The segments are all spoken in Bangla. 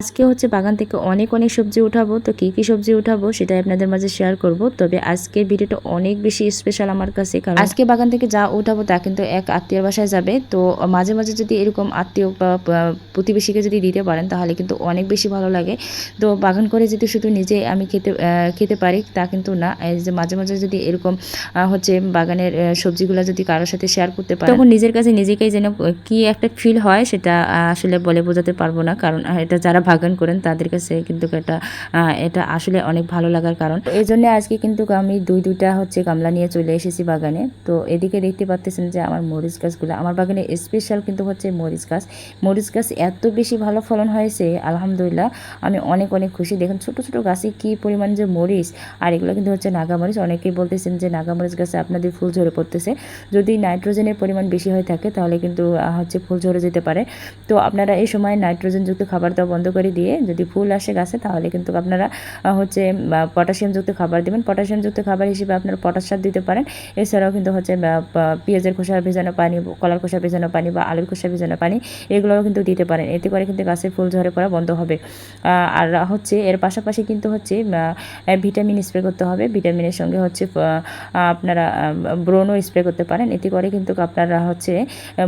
আজকে হচ্ছে বাগান থেকে অনেক অনেক সবজি উঠাবো। তো কী কী সবজি উঠাবো সেটাই আপনাদের মাঝে শেয়ার করব। তবে আজকের ভিডিওটা অনেক বেশি স্পেশাল আমার কাছে কারণ আজকে বাগান থেকে যা উঠাবো তা কিন্তু এক আত্মীয় বাসায় যাবে। তো মাঝে মাঝে যদি এরকম আত্মীয় বা প্রতিবেশীকে যদি দিতে পারেন তাহলে কিন্তু অনেক বেশি ভালো লাগে। তো বাগান করে যদি শুধু নিজে আমি খেতে খেতে পারি তা কিন্তু না। যে মাঝে মাঝে যদি এরকম হচ্ছে বাগানের সবজিগুলো যদি কারোর সাথে শেয়ার করতে পারি তখন নিজের কাছে নিজেকেই যেন কি একটা ফিল হয় সেটা আসলে বলে বোঝাতে পারব না। কারণ এটা যারা বাগান করেন, তাদের কাছে কিন্তু এটা এটা আসলে অনেক ভালো লাগার কারণ। এই জন্য আজকে কিন্তু আমি দুই, দুইটা হচ্ছে গামলা নিয়ে চলে এসেছি বাগানে। তো এদিকে দেখতে পাচ্ছেন যে আমার মরিচ গাছগুলো, আমার বাগানে স্পেশাল কিন্তু হচ্ছে মরিচ গাছ। মরিচ গাছ এত বেশি ভালো ফলন হয়েছে, আলহামদুলিল্লাহ। আমি অনেক অনেক খুশি। দেখুন ছোট ছোট গাছে কি পরিমাণ যে মরিচ, আর এগুলো কিন্তু হচ্ছে নাগামরিচ অনেকেই বলতেছেন যে নাগামরিচ গাছে আপনাদের ফুল ঝরে পড়তেছে। যদি নাইট্রোজেনের পরিমাণ বেশি হয়ে থাকে, তাহলে কিন্তু হচ্ছে ফুল ঝরে যেতে পারে। তো আপনারা এই সময় নাইট্রোজেনযুক্ত খাবার দেওয়া বন্ধ করে দিয়ে যদি ফুল আসে গাছে, তাহলে কিন্তু আপনারা হচ্ছে পটাশিয়ামযুক্ত খাবার দেবেন। পটাশিয়ামযুক্ত খাবার হিসেবে আপনারা পটাশ সার দিতে পারেন। এছাড়াও কিন্তু হচ্ছে পেঁয়াজের খোসা ভেজানো পানি, কলার খোসা ভেজানো পানি বা আলুর খোসা ভেজানো পানি, এগুলোও কিন্তু দিতে পারেন। এতে করে কিন্তু গাছের ফুল ঝরে পড়া বন্ধ হবে। আর হচ্ছে, এর পাশাপাশি কিন্তু হচ্ছে ভিটামিন স্প্রে করতে হবে। ভিটামিনের সঙ্গে হচ্ছে আপনারা ব্রোনও স্প্রে করতে পারেন। এতে করে কিন্তু আপনারা হচ্ছে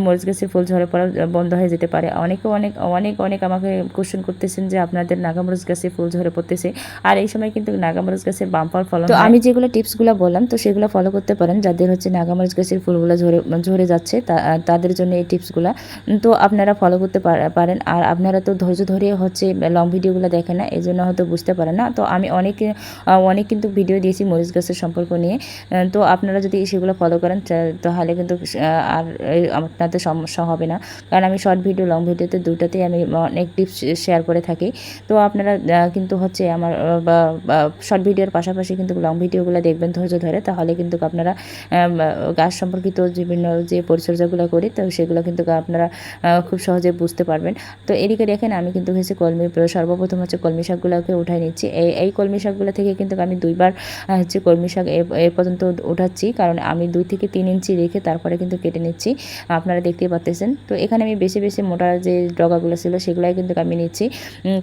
মরিচ গাছের ফুল ঝরে পড়া বন্ধ হয়ে যেতে পারে। অনেকে অনেক অনেক অনেক আমাকে কোশ্চেন করতেছেন যে আপনাদের নাগামরিচ গাছে ফুল ঝরে পড়তেছে। আর এই সময় কিন্তু নাগামরিচ গাছের বাম্পার ফলন তো আমি যেগুলো টিপসগুলো বললাম তো সেগুলো ফলো করতে পারেন। যাদের হচ্ছে নাগামরিচ গাছের ফুলগুলো ঝরে ঝরে যাচ্ছে তা- তাদের জন্য এই টিপসগুলো। তো আপনারা ফলো করতে পারেন। আর আপনারা তো ধৈর্য ধরে হচ্ছে লং ভিডিওগুলো দেখেন না এই জন্য হয়তো বুঝতে পারেন না। তো আমি অনেক অনেক কিন্তু ভিডিও দিয়েছি মরিচ গাছের সম্পর্ক নিয়ে। তো আপনারা যদি সেগুলো ফলো করেন তাহলে কিন্তু আর আপনাদের সমস্যা হবে না। কারণ আমি শর্ট ভিডিও লং ভিডিওতে দুটাতেই আমি অনেক টিপস শেয়ার করে থাকি। তো আপনারা কিন্তু হচ্ছে আমার শর্ট ভিডিওর পাশাপাশি কিন্তু লং ভিডিওগুলো দেখবেন ধৈর্য ধরে। তাহলে কিন্তু আপনারা গাছ সম্পর্কিত বিভিন্ন যে পরিচর্যাগুলো করি, তো সেগুলো কিন্তু আপনারা খুব সহজে বুঝতে পারবেন। তো এদিকে দেখেন, আমি কিন্তু হচ্ছে কলমি, সর্বপ্রথম হচ্ছে কলমি শাকগুলোকে উঠাই নিচ্ছি। এই এই কলমি শাকগুলো থেকে কিন্তু আমি দুইবার হচ্ছে কলমি শাক এ পর্যন্ত উঠাচ্ছি। কারণ আমি দুই থেকে তিন ইঞ্চি রেখে তারপরে কিন্তু কেটে নিচ্ছি। আপনারা দেখতেই পাচ্তেছেন তো এখানে আমি বেশি বেশি মোটা যে ডগাগুলো ছিল, সেগুলাই কিন্তু আমি নিচ্ছি।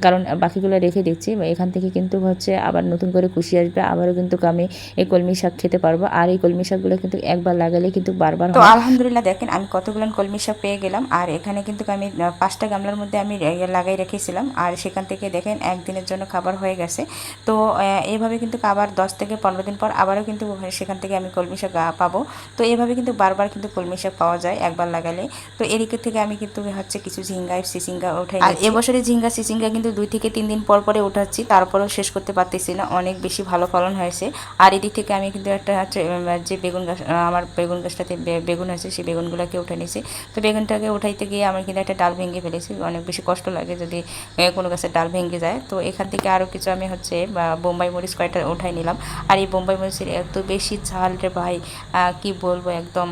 কারণ বাকিগুলো রেখে দিচ্ছি এখান থেকে কিন্তু হচ্ছে আবার নতুন করে কুশি আসবে আবারও কিন্তু আমি এই কলমি শাক খেতে পারব। আর এই কলমি শাকগুলো কিন্তু একবার লাগালে কিন্তু বারবার তো আলহামদুলিল্লাহ দেখেন আমি কতগুলো কলমি শাক পেয়ে গেলাম। আর এখানে কিন্তু আমি পাঁচটা গামলার মধ্যে আমি লাগাই রেখেছিলাম। আর সেখান থেকে দেখেন একদিনের জন্য খাবার হয়ে গেছে। তো আহ, এইভাবে কিন্তু আবার দশ থেকে পনেরো দিন পর আবারও কিন্তু সেখান থেকে আমি কলমি শাক পাবো। তো এইভাবে কিন্তু বারবার কিন্তু কলমি শাক পাওয়া যায় একবার লাগালে। তো এদিকে থেকে আমি কিন্তু হচ্ছে কিছু ঝিঙ্গা সিসিঙ্গা উঠাই আর এবছরে ঝিঙ্গা সিসিঙ্গা কিন্তু দুই থেকে তিন দিন পর পরে উঠাচ্ছি, তারপরেও শেষ করতে পারতেছি না, অনেক বেশি ভালো ফলন হয়েছে। আর এদিক থেকে আমি কিন্তু একটা যে বেগুন গাছ আমার বেগুন গাছটাতে বেগুন আছে, সেই বেগুনগুলোকে উঠে নিয়েছি। তো বেগুনটাকে উঠাইতে গিয়ে আমার কিন্তু একটা ডাল ভেঙে ফেলেছি, অনেক বেশি কষ্ট লাগে যদি কোনো গাছের ডাল ভেঙে যায়। তো এখান থেকে আরও কিছু আমি হচ্ছে বোম্বাই মরিচ কয়েকটা উঠাই নিলাম। আর এই বোম্বাই মরিচের এত বেশি ঝাল রে ভাই কি বলব একদম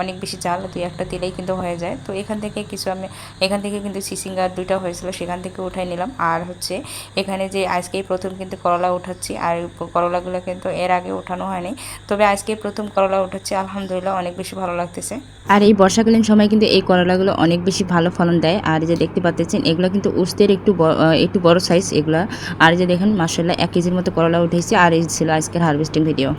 অনেক বেশি ঝাল, দুই একটা দিলেই কিন্তু হয়ে যায়। তো এখান থেকে কিছু আমি, এখান থেকে কিন্তু সিসিঙ্গার দুইটা হয়েছিল, সেখান থেকে উঠাই নিলাম। আর হচ্ছে এখানে যে আজকেই প্রথম কিন্তু করলা উঠাচ্ছি, আর করলাগুলো কিন্তু এর আগে উঠানো হয়নি। তবে আজকে প্রথম করলা উঠাচ্ছি, আলহামদুলিল্লাহ অনেক বেশি ভালো লাগতেছে। আর এই বর্ষাকালীন সময় কিন্তু এই করলাগুলো অনেক বেশি ভালো ফলন দেয়। আর যে দেখতে পাচ্ছেন, এগুলো কিন্তু উস্তের একটু একটু বড় সাইজ এগুলা। আর যে দেখেন মাসাল্লাহ এক কেজির মতো করলা উঠেছে। আর এই ছিল আজকের হারভেস্টিং ভিডিও